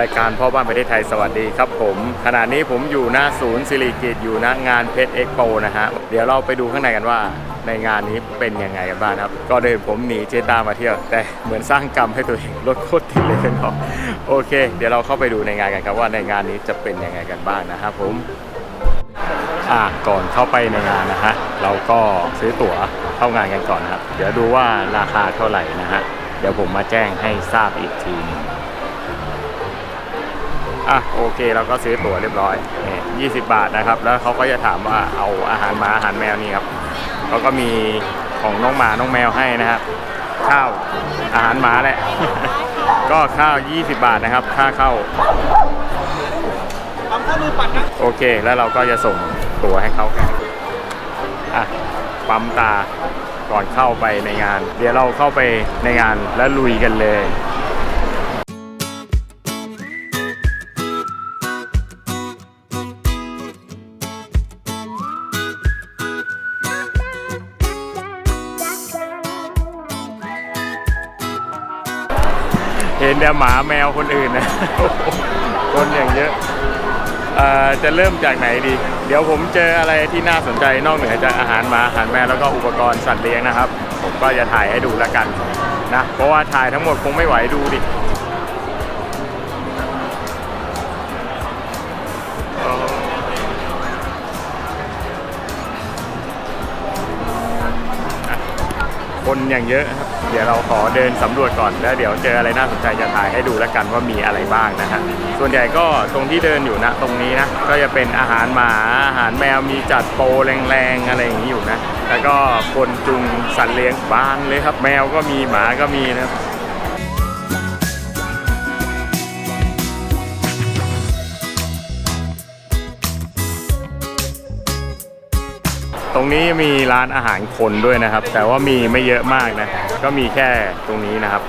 รายการพ่อบ้านประเทศไทยสวัสดีครับผมขณะนี้ผมอยู่หน้าศูนย์สิริกิตอยู่ณงานเพชรเอ็กโปนะฮะเดี๋ยวเราไปดูข้างในกันว่าในงานนี้เป็นยังไงกันบ้างครับก็เดินผมหนีเจตามาเที่ยว แต่เหมือนสร้างกรรมให้ตัวเองรถโคตรติดเลยเนาะโอเค เดี๋ยวเราเข้าไปดูในงานกันครับว่าในงานนี้จะเป็นยังไงกันบ้างนะครับผมอะก่อนเข้าไปในงานนะฮะเราก็ซื้อตั๋วเข้างานกันก่อนครับ เดี๋ยวดูว่าราคาเท่าไหร่นะฮะเดี๋ยวผมมาแจ้งให้ทราบอีกทีนึง อะโอเคเราก็ซื้อตั๋วเรียบร้อย 20 บาทนะครับ แล้วเขาก็จะถามว่าเอาอาหารหมาอาหารแมวนี่ครับเขาก็มีของน้องหมาน้องแมวให้นะครับ ข้าวอาหารหมาแหละ ก็ข้าว 20 บาทนะครับ ค่าเข้าโอเค แล้วเราก็จะส่งตั๋วให้เขากันอะปั๊มตาก่อนเข้าไปในงาน เดี๋ยวเราเข้าไปในงานแล้วลุยกันเลย แต่หมาแมวคนอื่นนะคนอย่างเยอะจะเริ่มจากไหนดี เดี๋ยวผมเจออะไรที่น่าสนใจนอกเหนือจากอาหารหมาอาหารแมวแล้วก็อุปกรณ์สัตว์เลี้ยงนะครับ ผมก็จะถ่ายให้ดูแล้วกันนะเพราะว่าถ่ายทั้งหมดคงไม่ไหวดูดิ คนอย่างเยอะครับ เดี๋ยวเราขอเดินสำรวจก่อนแล้วเดี๋ยวเจออะไรน่าสนใจจะถ่ายให้ดูแล้วกันว่ามีอะไรบ้างนะฮะส่วนใหญ่ก็ตรงที่เดินอยู่นะตรงนี้นะก็จะเป็นอาหารหมาอาหารแมวมีจัดโปรแรงๆอะไรอย่างนี้อยู่นะแล้วก็คนจุงสัตว์เลี้ยงบานเลยครับ แมวก็มีหมาก็มีนะครับ รงนี้มีร้านอาหารคนด้วยนะครับ แต่ว่ามีไม่เยอะมากนะ ก็มีแค่ตรงนี้นะครับ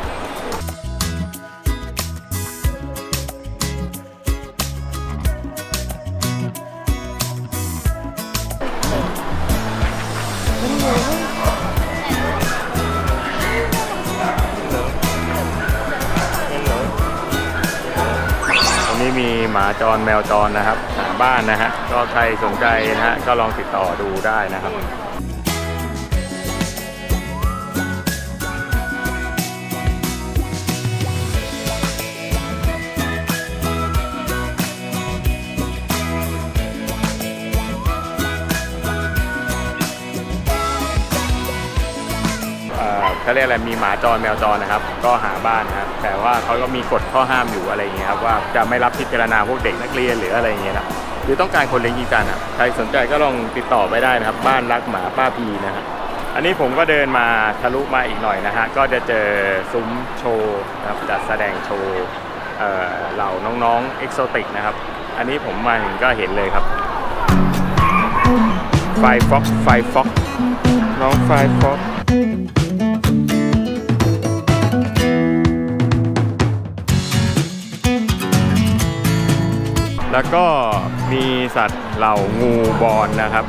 ตรงนี้มีหมาจรแมวจรนะครับ บ้านนะฮะก็ใครสนใจนะฮะก็ลองติดต่อดูได้นะครับ เขาเรียกอะไรมีหมาจรแมวจรนะครับ ก็หาบ้านนะครับแต่ว่าเขาก็มีกฎข้อห้ามอยู่อะไรอย่างเงี้ยครับว่าจะไม่รับพิจารณาพวกเด็กนักเรียนหรืออะไรอย่างเงี้ยนะหรือต้องการคนเลี้ยงจริงจังอะใครสนใจก็ลองติดต่อไปได้นะครับ บ้านรักหมาป้าพีนะฮะอันนี้ผมก็เดินมาทะลุมาอีกหน่อยนะฮะก็จะเจอซุ้มโชว์นะครับจัดแสดงโชว์เอ่อเหล่าน้องๆเอ็กโซติกนะครับ อันนี้ผมมาถึงก็เห็นเลยครับ ไฟฟ็อกไฟฟ็อกน้องไฟฟ็อก แล้วก็มีสัตว์เหล่างูบอลนะครับ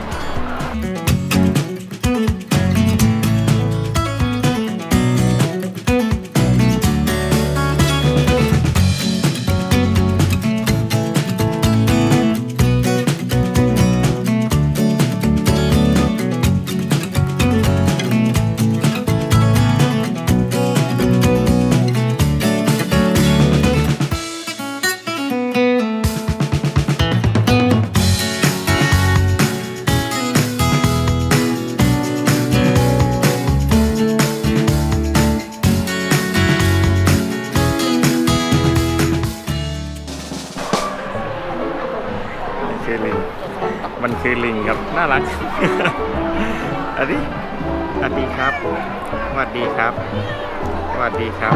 สวัสดีครับ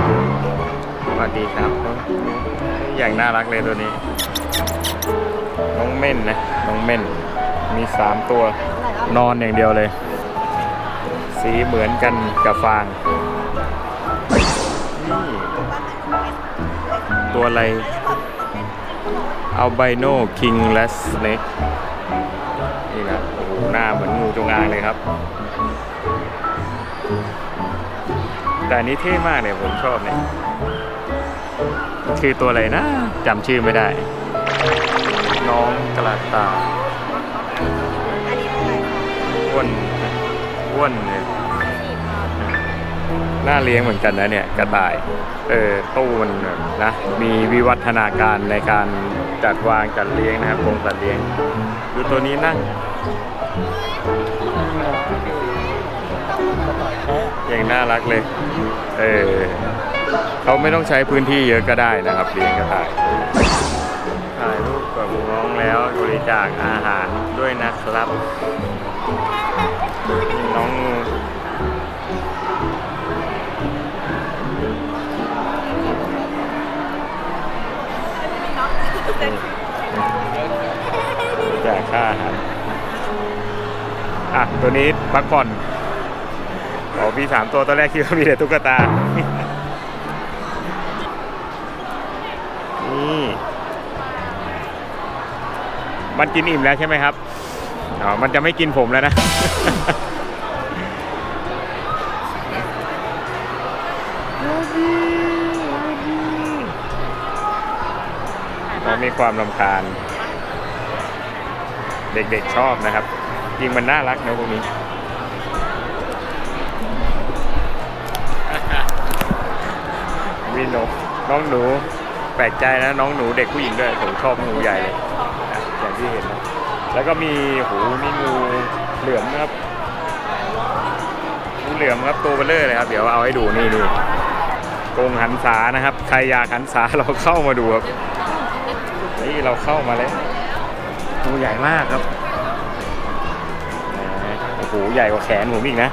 สวัสดีครับ อย่างน่ารักเลยตัวนี้ น้องเม่นนะ น้องเม่น มีสามตัวนอนอย่างเดียวเลย สีเหมือนกันกับฟางนี่ตัวอะไรอัลไบโนคิงและสเนกนี่นะโอ้โหหน้าเหมือนงูจงอางเลยครับ แต่อันนี้เท่มากเนี่ยผมชอบเนี่ยคือตัวอะไรนะจำชื่อไม่ได้ น้องกระตาอันนี้เท่าไรอ้วนอ้วนเนี่ยน่าเลี้ยงเหมือนกันนะเนี่ยกระต่าย เออตู้มันนะ มีวิวัฒนาการในการจัดวางจัดเลี้ยงนะครับกรงสัตว์เลี้ยง ดูตัวนี้นั่ง ยังน่ารักเลย เออเขาไม่ต้องใช้พื้นที่เยอะก็ได้นะครับเลี้ยงกระต่ายถ่ายรูปกับน้องแล้วบริจาคอาหารด้วยนะครับ น้องงูจ่ายค่าอาหารอะ ตัวนี้พักผ่อน อ๋อมีสามตัวตอนแรกคิดว่ามีแต่ตุ๊กตา นี่มันกินอิ่มแล้วใช่ไหมครับ อ๋อ มันจะไม่กินผมแล้วนะเขามีความรำคาญ เด็กๆชอบนะครับ จริงมันน่ารักนะพวกนี้ มีหนูน้องหนูแปลกใจนะน้องหนูเด็กผู้หญิงด้วยผมชอบงูใหญ่เลยนะอย่างที่เห็นนะแล้วก็มีหูมีงูเหลือมนะครับงูเหลือมครับตัวเบลเลอร์เลยครับ เดี๋ยวเอาให้ดูนี่นี่กงหันษานะครับ ใครอยากหันษาเราเข้ามาดูครับนี่เราเข้ามาแล้วตัวใหญ่มากครับหมโอ้โหใหญ่กว่าแขนผมอีกนะ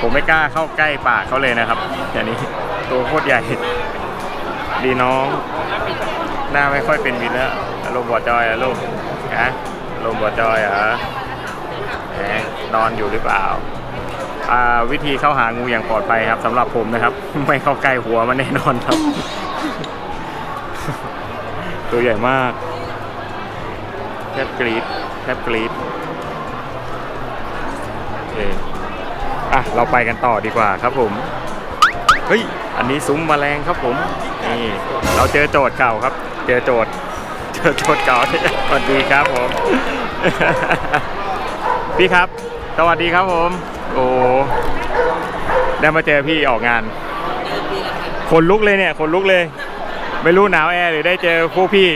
ผมไม่กล้าเข้าใกล้ปากเขาเลยนะครับอย่างนี้ตัวโคตรใหญ่ ดีน้อง หน้าไม่ค่อยเป็นวินแล้วอารมณ์บอจอยอะลูกฮะอารมณ์บอจอยเหรอแหมนอนอยู่หรือเปล่าอ่าวิธีเข้าหางูอย่างปลอดภัยครับสำหรับผมนะครับ ไม่เข้าใกล้หัวมันแน่นอนครับ ตัวใหญ่มากแทบกรีดแทบกรีด อะเราไปกันต่อดีกว่าครับผมเฮ้ยอันนี้ซุ้มแมลงครับผมนี่เราเจอโจทย์เก่าครับ เจอโจทย์เจอโจทย์เก่าสวัสดีครับผม พี่ครับ สวัสดีครับผม โอ้ได้มาเจอพี่ออกงานคนลุกเลยเนี่ยคนลุกเลย ไม่รู้หนาวแอร์หรือได้เจอพวกพี่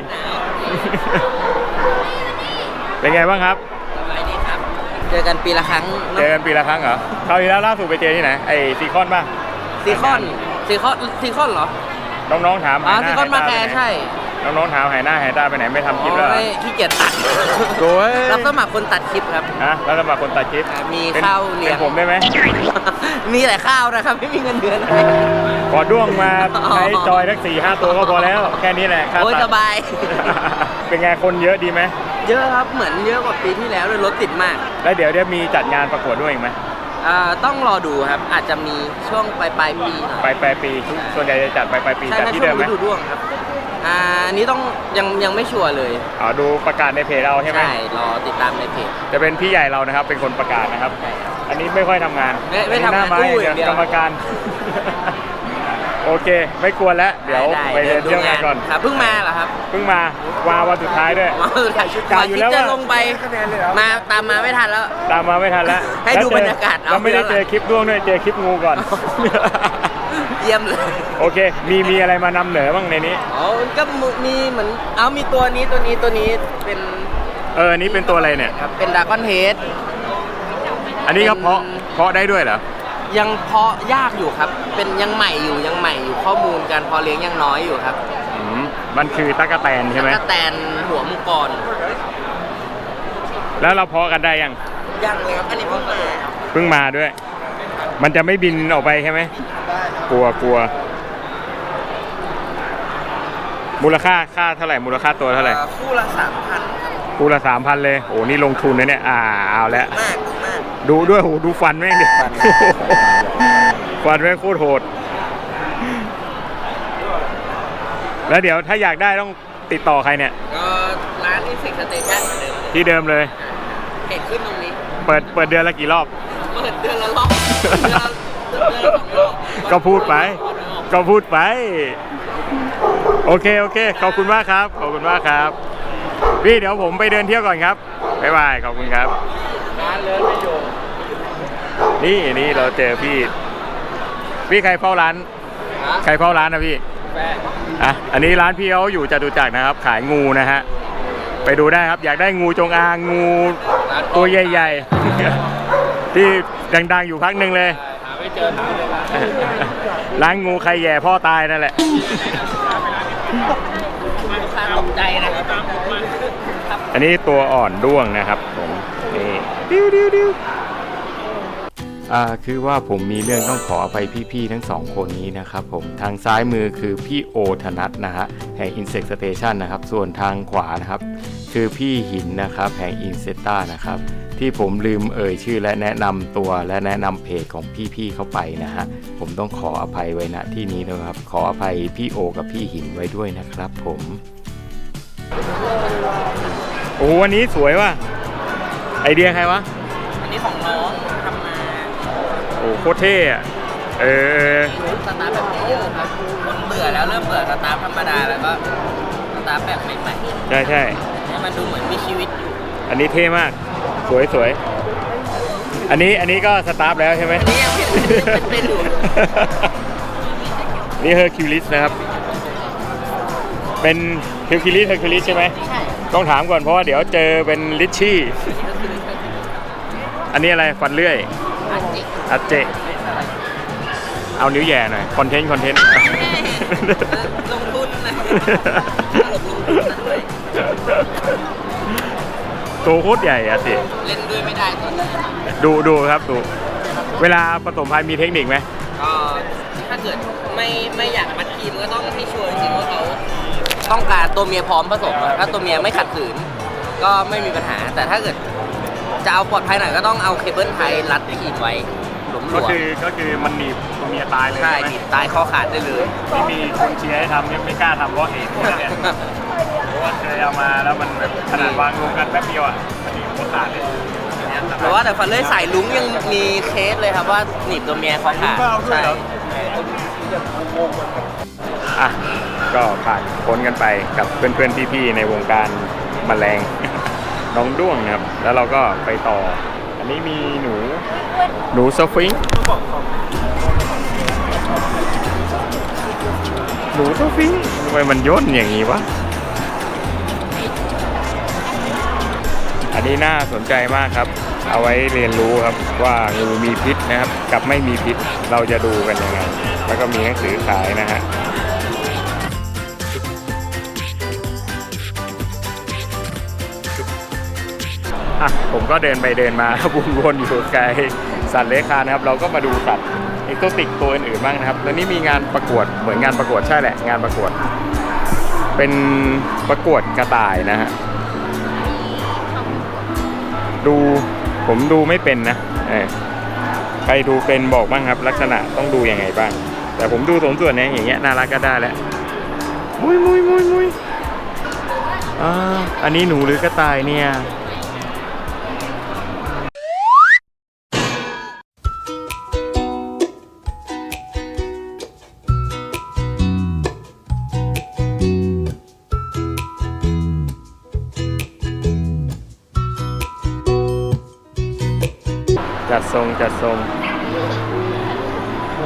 เป็นไงบ้างครับ สบายดีครับ เจอกันปีละครั้งเจอกันปีละครั้งเหรอคราวที่แล้วล่าสุดไปเจอที่ไหนไอ้ซีคอนป่ะซีคอนซีคอนซีคอนเหรอน้องๆถามอ๋อหายหซีน้าคอนมาหยแคตร์ไปไหนใช่น้องๆถามหายหน้าหายตาไปไหนไม่ทำคลิปอ๋แล้วอเหรอ ไม่ขี้เกียจตัดโอ้ย รับสมัครคนตัดคลิปครับ ฮะแล้วสมัครคนตัดคลิปมีป็นข้าวเลี้ยงเป็นผมได้ไหมมีแต่ข้าวนะครับ ไม่มีเงินเดือนอะไรขอด้วงมาอ๋อใช้จอยทักสี่ห้าตัวก็พอแล้ว แค่นี้แหละค่าโอ้ยตัด สบาย เป็นไงคนเยอะดีไหม เยอะครับเหมือนเยอะกว่าปีที่แล้วเลยรถติดมากแล้วเดี๋ยวเดี๋ยวมีจัดงานประกวดด้วยอีกไหมอ่าต้องรอดูครับอาจจะมีช่วงปลายปลายๆปีหน่อย ปลายปลายปีทุกส่วนใหญ่จะจัดปลายปลายปีใช่จัดในที่ช่วเดิงมไหมฤดูร่วงครับ อ่าอันนี้ต้องยังยังไม่ชัวร์เลย อ๋อดูประกาศในเพจเราใช่ไหมใช่ รอติดตามในเพจ จะเป็นพี่ใหญ่เรานะครับเป็นคนประกาศนะครับ อันนี้ไม่ค่อยทำงานไม่ไม่ทำงานอัหน้าไม้อู้อย่างเดียว กรรมการ โอเค ไม่กวนแล้ว เดี๋ยวได้ไปเดินดูเที่ยวงานก่อนครับเพิ่งมาเหรอครับเพิ่งมามาวันสุดท้ายด้วย มาถ่ายชุดกะก่อนอยู่ที่แล้วจะว่า ลงไปมาตามมาไม่ทันแล้ว ตามมาไม่ทันแล้วให้ดูแล้วเจอบรรยากาศเอาแล้วไม่ได้ย้อนหลังเจอคลิปด้วงด้วยเจอคลิปงูก่อน เยี่ยมเลยโอเค มีมีอะไรมานำเหนือบ้างในนี้ อ๋อก็มีเหมือนเอามีตัวนี้ตัวนี้ตัวนี้เป็นเอออันนี้เป็นตัวอะไรเนี่ย ครับเป็นดากอนเฮดอันนี้ก็เป็นเพาะเพาะได้ด้วยเหรอ ยังเพาะยากอยู่ครับ เป็นยังใหม่อยู่ยังใหม่อยู่ข้อมูลการเพาะเลี้ยงยังน้อยอยู่ครับอืมมันคือตั๊กแตนใช่ไหมตะกะแตนหัวมังกรแล้วเราเพาะกันได้ยังยังเลยครับอันนี้เพิ่งมาเพิ่งมาด้วย มันจะไม่บินออกไปใช่ไหมกลัวกลัว มูลค่าค่าเท่าไหร่มูลค่าตัวเท่าไหร่อ่คู่ละสามพันคูละสามพันเลยโอ้นี่ลงทุนนะเนี่ยอ่าเอาแล้ว มากมาก ดูด้วยโหดูฟันแม่งดิฟันแม่งโคตรโหด แล้วเดี๋ยวถ้าอยากได้ต้องติดต่อใครเนี่ย ก็ร้านอินสิกสเตชันเหมือนเดิมเลยที่เดิมเลยเห็นขึ้นตรงนี้ เปิดเปิดเดือนละกี่รอบ เปิดเดือนละรอบเดือนละเดือนละสองรอบก็พูดไป ก็พูดไป โอเคโอเค ขอบคุณมากครับ ขอบคุณมากครับ พี่เดี๋ยวผมไปเดินเที่ยวก่อนครับ บ๊ายบาย ขอบคุณครับ ร้านเลิศไม่อยู่ นี่นี่เราเจอพี่พี่ใครเฝ้าร้านฮะใครเฝ้าร้านนะพี่แฟนอะอันนี้ร้านพี่เขาอยู่จตุจักรนะครับ ขายงูนะฮะไปดูได้ครับอยากได้งูจงอางงูตัวใหญ่ ๆ ที่ดังๆอยู่พักหนึ่งเลยหาไม่เจอหาเลยร้านร้านงูใครแย่พ่อตายนั่นแหละลูกค้าตกใจนะครับอันนี้ตัวอ่อนด้วงนะครับผมนี่ดิวดิวดิว อ่าคือว่าผมมีเรื่องต้องขออภัยพี่ๆทั้งสองคนนี้นะครับผมทางซ้ายมือคือพี่โอธนัทนะฮะแห่ง Insect Station นะครับ ส่วนทางขวานะครับ คือพี่หินนะครับแห่ง Inseta นะครับ ที่ผมลืมเอ่ยชื่อและแนะนำตัวและแนะนำเพจของพี่ๆเข้าไปนะฮะผมต้องขออภัยไว้ณที่นี้นะครับ ขออภัยพี่โอกับพี่หินไว้ด้วยนะครับ ผมโอ้โหวันนี้สวยว่ะไอเดียใครวะอันนี้ของน้องทำมาโอ้โหโคตรเท่อะเออ สตาร์ทแบบนี้เยอะครับคนเบื่อแล้วเริ่มเบื่อสตาร์ทธรรมดาแล้วก็สตาร์ทแบบใหม่ใช่ใช่ ๆให้มันดูเหมือนมีชีวิตอยู่อันนี้เท่มาก สวยสวย อันนี้อันนี้ก็สตาร์ทแล้วใช่ไหม อันนี้ยังเป็นเป็นเป็นอยู่ นี่เฮอร์คิวลิสนะครับ เป็นเฮอร์คิวลิสเฮอร์คิวลิสใช่ไหม ใช่ต้องถามก่อนเพราะว่าเดี๋ยวเจอเป็นลิชชี่ อันนี้อะไรฟันเลื่อย อันจิกอัจเจ เอานิ้วแย่หน่อย คอนเทนต์ คอนเทนต์ ลงทุนนะหลบลงทุนนะด้วยตัวโคตรใหญ่อะสิเล่นด้วยไม่ได้ตอนนี้ดูดูครับดู เวลาผสมพันธุ์มีเทคนิคไหมก็ถ้าเกิดไม่ไม่อยากมัดทีมก็ต้องให้ชัวร์จริงๆว่าเขาต้องการตัวเมียพร้อมผสมอะถ้าตัวเมียไม่ขัดขืน ก็ไม่มีปัญหา แต่ถ้าเกิดจะเอาปลอดภัยหน่อยก็ต้องเอาเคเบิลไทยรัดขีดไว้ หลวมหลก็วมคือก็คือมันหนีบตัวเมียตายเลยใช่ใช่ไหมดีดตายคอขาดได้เลยที่มีคนเชียร์ให้ทำเนี่ยไม่กล้าทำเพราะเห็นเนี่ยเพราะว่าเคยเอามาแล้วมันแบบขนาดวางรวมกันแป๊บเดียวอะมันหนีบหัวขาดเลยแต่ว่าแต่ฟันเลื่อยสายลุงยังมีเคสเลยครับว่าหนีบตัวเมียคอขาดใช่อะก็ผ่านพ้นกันไปกับเพื่อนๆพี่ๆในวงการแมลง น้องด้วงนะครับ แล้วเราก็ไปต่อ อันนี้มีหนู หนูสฟิงค์หนูสฟิงค์ทำไมมันย่นอย่างนี้วะ อันนี้น่าสนใจมากครับ เอาไว้เรียนรู้ครับว่างูมีพิษนะครับ กับไม่มีพิษเราจะดูกันยังไง แล้วก็มีหนังสือขายนะฮะ ผมก็เดินไปเดินมา วนๆอยู่ไกลสัตว์เลื้อยคลานนะครับ เราก็มาดูสัตว์เอกโซติกตัวอื่นๆบ้างนะครับ แล้วนี่มีงานประกวดเหมือนงานประกวดใช่แหละ งานประกวด เป็นประกวดกระต่ายนะฮะดูผมดูไม่เป็นนะใครดูเป็นบอกบ้างครับ ลักษณะต้องดูยังไงบ้าง แต่ผมดูสมส่วนเนี้ยอย่างเงี้ยน่ารักก็ได้แล้วมุยมุยมุยมุยอ่าอันนี้หนูหรือกระต่ายเนี่ย ทรงจัดทรง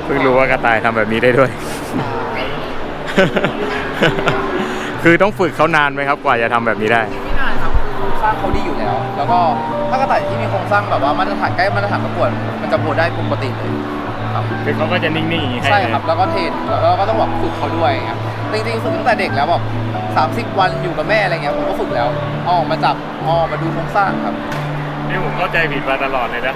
เพิ่งรู้ว่ากระต่ายทำแบบนี้ได้ด้วย คือต้องฝึกเขานานไหมครับกว่าจะทำแบบนี้ได้ ไม่นานครับโครงสร้างเขาดีอยู่แล้ว แล้วก็ถ้ากระต่ายที่มีโครงสร้างแบบว่ามาตรฐานใกล้มาตรฐานประกวดมันจะโบได้ปกติเลยครับ คือเขาก็จะนิ่งๆอย่างนี้ให้ใช่เลยครับ แล้วก็เทรนแล้วก็ต้องแบบฝึกเขาด้วยครับจริงๆฝึกตั้งแต่เด็กแล้วแบบ30วันอยู่กับแม่อะไรเงี้ยผมก็ฝึกแล้วเอาออกมาจับเอาออกมาดูโครงสร้างครับ นี่ผมเข้าใจผิดมาตลอดเลยนะ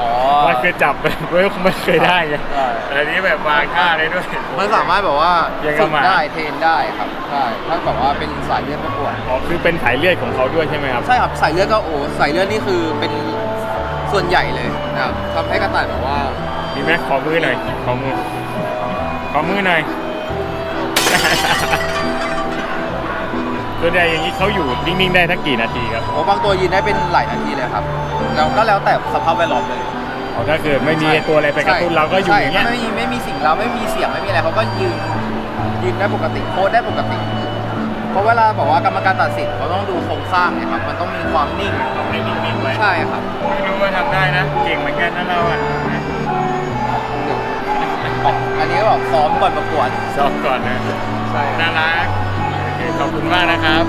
อ๋อ ว่าคือจับไปไม่ไม่เคยได้ไงใช่ แต่อันนี้แบบวางท่าได้ด้วย มันสามารถแบบว่ายังกับฝึกหมา ได้เทรนได้ครับใช่ถ้าแบบว่าเป็นสายเลือดประกวดอ๋อคือเป็นสายเลือดของเขาด้วยใช่ไหมครับ ใช่ครับสายเลือดก็โอ้สายเลือดนี่คือเป็นส่วนใหญ่เลยนะครับทำให้กระต่ายแบบว่า มีไหมขอมือหน่อย ขอมือ ขอมือหน่อย ส่วนใหญ่อย่างนี้เขาอยู่นิ่งๆได้ทักกี่นาทีครับโอ้บางตัวยืนได้เป็นหลายนาทีเลยครับแล้วก็แล้วแต่สภาพแวดล้อมเลยอ๋อถ้าเกิดไม่มีตัวอะไรไปกระตุ้นเราก็อยู่อย่างเงี้ยใช่ไม่มีไม่มีสิ่งเราไม่มีเสียงไม่มีอะไรเขาก็ยืนยืนได้ปกติโพสได้ปกติ เพราะเวลาบอกว่ากรรมการตัดสินเขาต้องดูโครงสร้างเนี่ยครับมันต้องมีความนิ่งต้องให้นิ่งๆไว้ใช่ครับไม่รู้ว่าทำได้นะ เก่งเหมือนกันนะเราอะอันนี้ก็แบบซ้อมก่อนประกวดซ้อมก่อนนะใช่น่ารักโอเค ขอบคุณมากนะครับ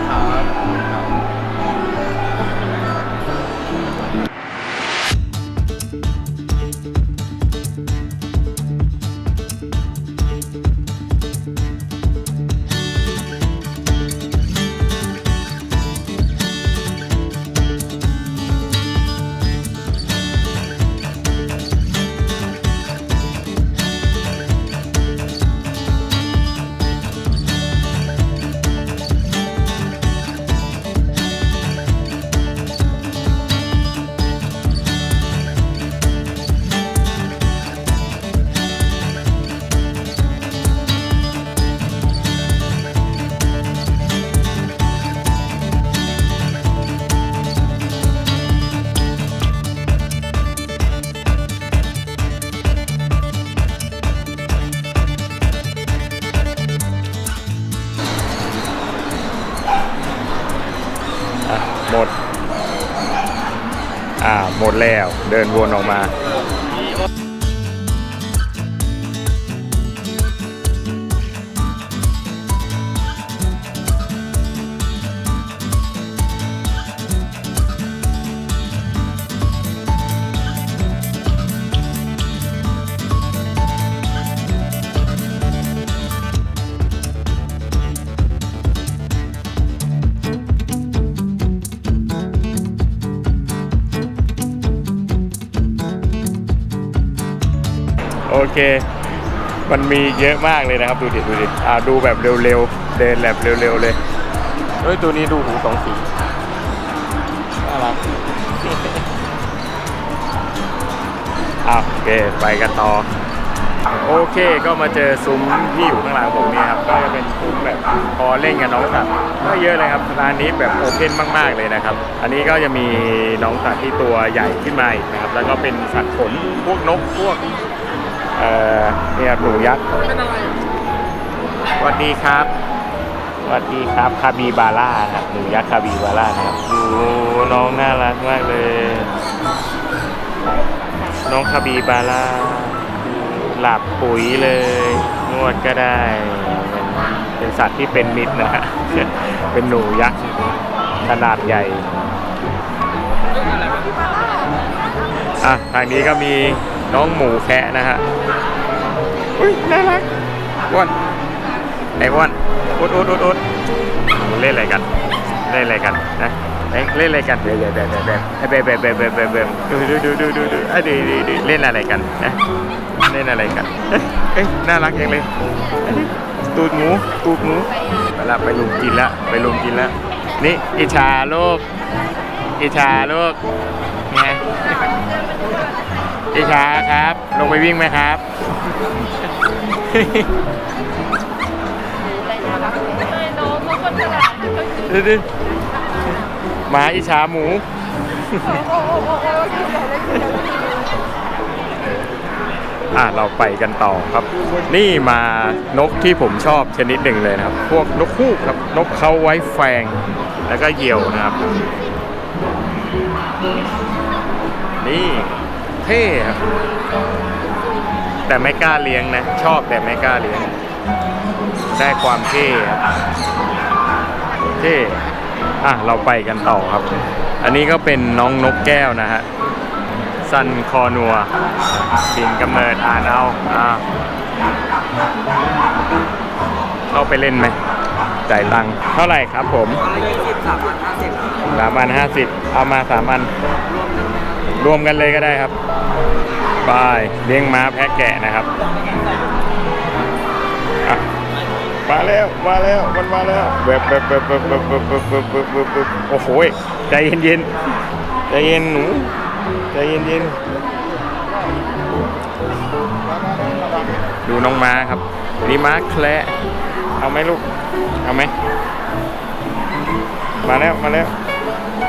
หมด อ่า หมดแล้ว เดินวนออกมา เค มันมีเยอะมากเลยนะครับ ดูดิดูดิอ่าดูแบบเร็วๆเดินแบบเร็วๆเลยเฮ้ยตัวนี้ดูหูสองสีน่ารักอะโอเคไปกันต่อโอเคก็มาเจอซุ้มที่อยู่ข้างหลังผมเนี่ยครับ ก็จะเป็นซุ้มแบบพอเล่นกับน้องสัตว์ก็เยอะเลยครับร้านนี้แบบโอเพนมาก ๆ เลยนะครับ อันนี้ก็จะมีน้องสัตว์ที่ตัวใหญ่ขึ้นมาอีกนะครับ แล้วก็เป็นสัตว์ขนพวกนกพวก เอ่อเนี่ยหนูยักษ์สวัสดีครับสวัสดีครับคาบิบาร่านะครับหนูยักษ์คาบิบาร่านะครับดูน้องน่ารักมากเลย น้องคาบิบาร่าหลับปุ๋ยเลย นวดก็ได้เป็นสัตว์ที่เป็นมิตรนะฮะเป็นหนูยักษ์ขนาดใหญ่อะทางนี้ก็มี น้องหมูแคะนะฮะอุ้ยน่ารักอ้วนไอ้อ้วนอุดอุดอุดอุดเล่นอะไรกัน เล่นอะไรกันนะเล่นอะไรกันเดี๋ยวเบบเบบเบบเบบเบบเบบดูดูดูดูดูดูอะดีดีดีเล่นอะไรกันนะเล่นอะไรกันเอ้ยน่ารักจังเลยตูดหมูตูดหมูไปละไปลุมกินละไปลุมกินละนี่อิจฉาลูกอิจฉาลูก อิจฉาครับ ลงไปวิ่งไหมครับดูดิหมาอิจฉาหมูอะเราไปกันต่อครับ นี่มานกที่ผมชอบชนิดหนึ่งเลยนะครับ พวกนกฮูกครับนกเขาไว้แฟง แล้วก็เหยี่ยวนะครับ นี่ เท่ครับแต่ไม่กล้าเลี้ยงนะ ชอบแต่ไม่กล้าเลี้ยง ได้ความเท่ครับเท่อะเราไปกันต่อครับ อันนี้ก็เป็นน้องนกแก้วนะฮะซันคอนัวบินกำเนิดอ่านเอาอ่าเข้าไปเล่นไหมจ่ายตังค์เท่าไหร่ครับผมยี่สิบสามพันห้าสิบสามพันห้าสิบเอามาสามอัน รวมกันเลยก็ได้ครับบายเลี้ยงม้าแพะแกะนะครับมาแล้วมาแล้วมันมาแล้วแบบแบบแบบแบบแบบแบบแบบแบบแบบแบบโอ้โหใจเย็นเย็นใจเย็นหนูใจเย็นเย็นดูน้องม้าครับนี่ม้าแคระเอาไหมลูกเอาไหมมาแล้วมาแล้ว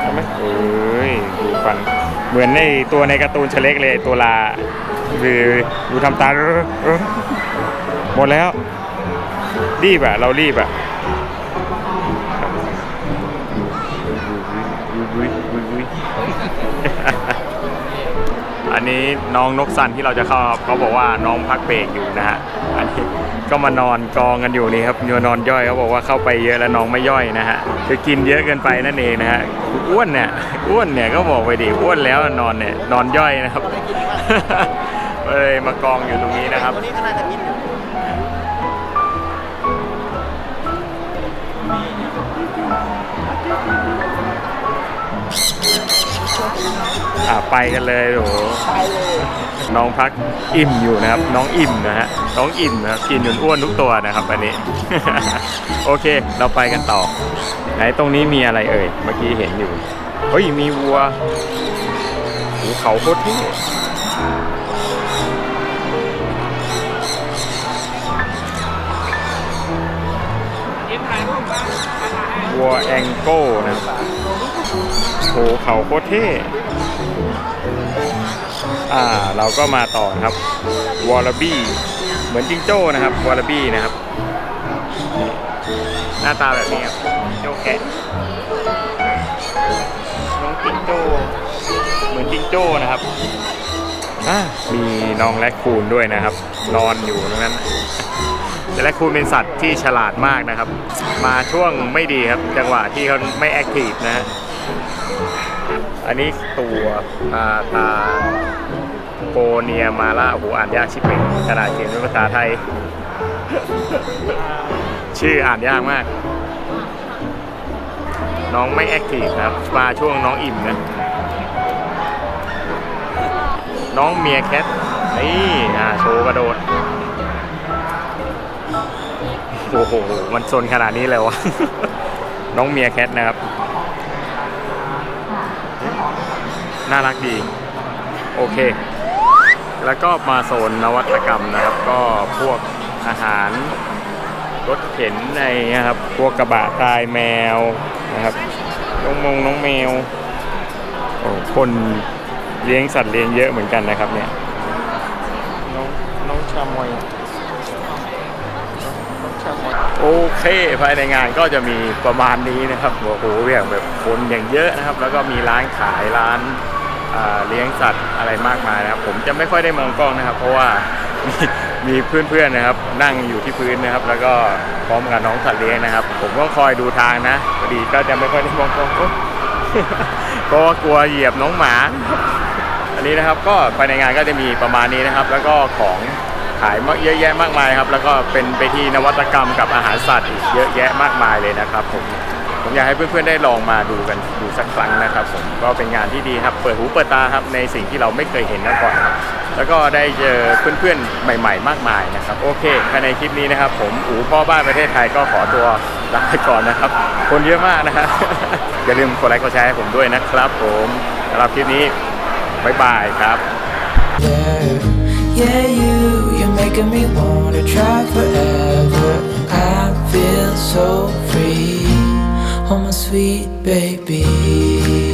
เอาไหมเอ้ยดูฟัน เหมือนในตัวในการ์ตูนเชเล็กเลยตัวลาคือดูทำตาหมดแล้ว รีบอะเรารีบอะ อันนี้น้องนกสันที่เราจะเข้าครับเขาบอกว่าน้องพักเบรกอยู่นะฮะอันนี้ก็มานอนกองกันอยู่นี่ครับนอนย่อยเขาบอกว่าเข้าไปเยอะแล้วน้องไม่ย่อยนะฮะคือกินเยอะเกินไปนั่นเองนะฮะอ้วนเนี่ยอ้วนเนี่ยก็บอกไปดิอ้วนแล้วนอนเนี่ยนอนย่อยนะครับเลยมากองอยู่ตรงนี้นะครับ ตัวนี้ก็น่าจะกินอยู่อ่าไปกันเลยโหน้องพักอิ่มอยู่นะครับ น้องอิ่มนะฮะน้องอิ่มนะครับกินจนอ้วนทุกตัวนะครับอันนี้ โอเค เราไปกันต่อ ไหนตรงนี้มีอะไรเอ่ยเมื่อกี้เห็นอยู่เฮ้ยมีวัวหูเขาโคตรเท่วัวแองโก้นะครับ โหเขาโคตรเท่อ่าเราก็มาต่อครับวอลลบี้เหมือนจิงโจ้นะครับวอลลบี้นะครับ หน้าตาแบบนี้ครับโจ้แคะน้องจิงโจ้เหมือนจิงโจ้นะครับอ่ามีน้องแรคคูนด้วยนะครับ นอนอยู่ตรงนั้นแต่แรคคูนเป็นสัตว์ที่ฉลาดมากนะครับ มาช่วงไม่ดีครับ จังหวะที่เขาไม่แอคทีฟนะฮะ อันนี้ตัวตาตาโปเนียมาล่าโอ้โหอ่านยากชิบเป็นขนาดเขียนเป็นภาษาไทย ชื่ออ่านยากมาก น้องไม่แอคทีฟนะครับมาช่วงน้องอิ่มนะน้องเมียแคทนี่อ่าโชว์กระโดดโอ้โห มันซนขนาดนี้เลยวะ น้องเมียแคทนะครับ น่ารักดี โอเค แล้วก็มาโซนนวัตกรรมนะครับ ก็พวกอาหารรถเข็นในนะครับ พวกกระบะตายแมวนะครับน้องมงน้องแมวโอ้คนเลี้ยงสัตว์เลี้ยงเยอะเหมือนกันนะครับเนี่ยน้องน้องชามวยน้องชามวยโอเคภายในงานก็จะมีประมาณนี้นะครับโอ้โหอย่างแบบคนอย่างเยอะนะครับ แล้วก็มีร้านขายร้าน เลี้ยงสัตว์อะไรมากมายนะครับ ผมจะไม่ค่อยได้มองกล้องนะครับ เพราะว่ามีมีเพื่อนๆนะครับ นั่งอยู่ที่พื้นนะครับ แล้วก็พร้อมกับน้องสัตว์เลี้ยงนะครับ ผมก็คอยดูทางนะพอดีก็จะไม่ค่อยได้มองกล้องเพราะว่ากลัวเหยียบน้องหมา อันนี้นะครับก็ภายในงานก็จะมีประมาณนี้นะครับ แล้วก็ของขายมากเยอะแยะมากมายครับ แล้วก็เป็นไปที่นวัตกรรมกับอาหารสัตว์อีกเยอะแยะมากมายเลยนะครับผม ผมอยากให้เพื่อนๆได้ลองมาดูกันดูสักครั้งนะครับผมก็เป็นงานที่ดีครับเปิดหูเปิดตาครับในสิ่งที่เราไม่เคยเห็นมาก่อนครับแล้วก็ได้เจอเพื่อนๆใหม่ ๆ มากมายนะครับ โอเคภายในคลิปนี้นะครับ ผมอู๋พ่อบ้านประเทศไทยก็ขอตัวลาไปก่อนนะครับ คนเยอะมากนะครับอย่าลืมกดไลค์กดแชร์ให้ผมด้วยนะครับ ผมสำหรับคลิปนี้บ๊ายบายครับ yeah, you, you're making me wanna try forever. I feel so free, oh my sweet baby.